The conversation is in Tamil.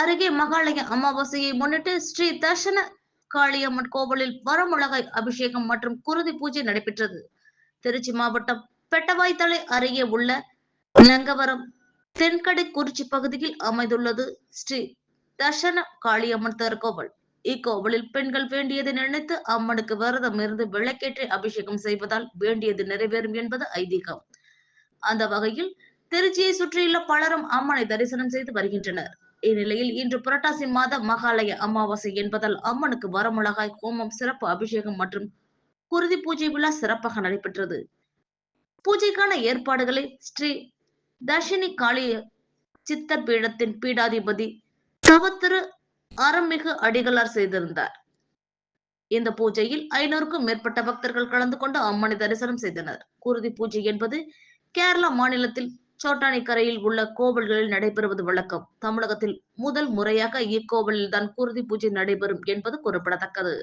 அருகே மகாலய அமாவாசையை முன்னிட்டு ஸ்ரீ தர்ஷன காளியம்மன் கோவிலில் வரமுளகாய் அபிஷேகம் மற்றும் குருதி பூஜை நடைபெற்றது. திருச்சி மாவட்டம் பெட்டவாய்த்தலை அருகே உள்ள நங்கவரம் தென்கடை குறிச்சி பகுதியில் அமைந்துள்ளது ஸ்ரீ தர்ஷன காளியம்மன் திருக்கோவில். இக்கோவிலில் பெண்கள் வேண்டியதை நினைத்து அம்மனுக்கு விரதம் இருந்து விளக்கேற்றி அபிஷேகம் செய்வதால் வேண்டியது நிறைவேறும் என்பது ஐதீகம். அந்த வகையில் திருச்சியை சுற்றியுள்ள பலரும் அம்மனை தரிசனம் செய்து வருகின்றனர். இந்நிலையில் இன்று புரட்டாசி மாத மகாலய அமாவாசை என்பதால் அம்மனுக்கு வரமிளகாய் ஹோமம் சிறப்பு அபிஷேகம் மற்றும் குருதி பூஜை விழா சிறப்பாக நடைபெற்றது. பூஜைக்கான ஏற்பாடுகளை ஸ்ரீ தர்ஷினி காளி சித்தர் பீடத்தின் பீடாதிபதி தவத்திரு அறமிகு அடிகளார் செய்திருந்தார். இந்த பூஜையில் ஐநூறுக்கும் மேற்பட்ட பக்தர்கள் கலந்து கொண்டு அம்மனை தரிசனம் செய்தனர். குருதி பூஜை என்பது கேரளா மாநிலத்தில் சோட்டானிக்கரையில் உள்ள கோவில்களில் நடைபெறுவது வழக்கம். தமிழகத்தில் முதல் முறையாக இக்கோவிலில் தான் குருதி பூஜை நடைபெறும் என்பது குறிப்பிடத்தக்கது.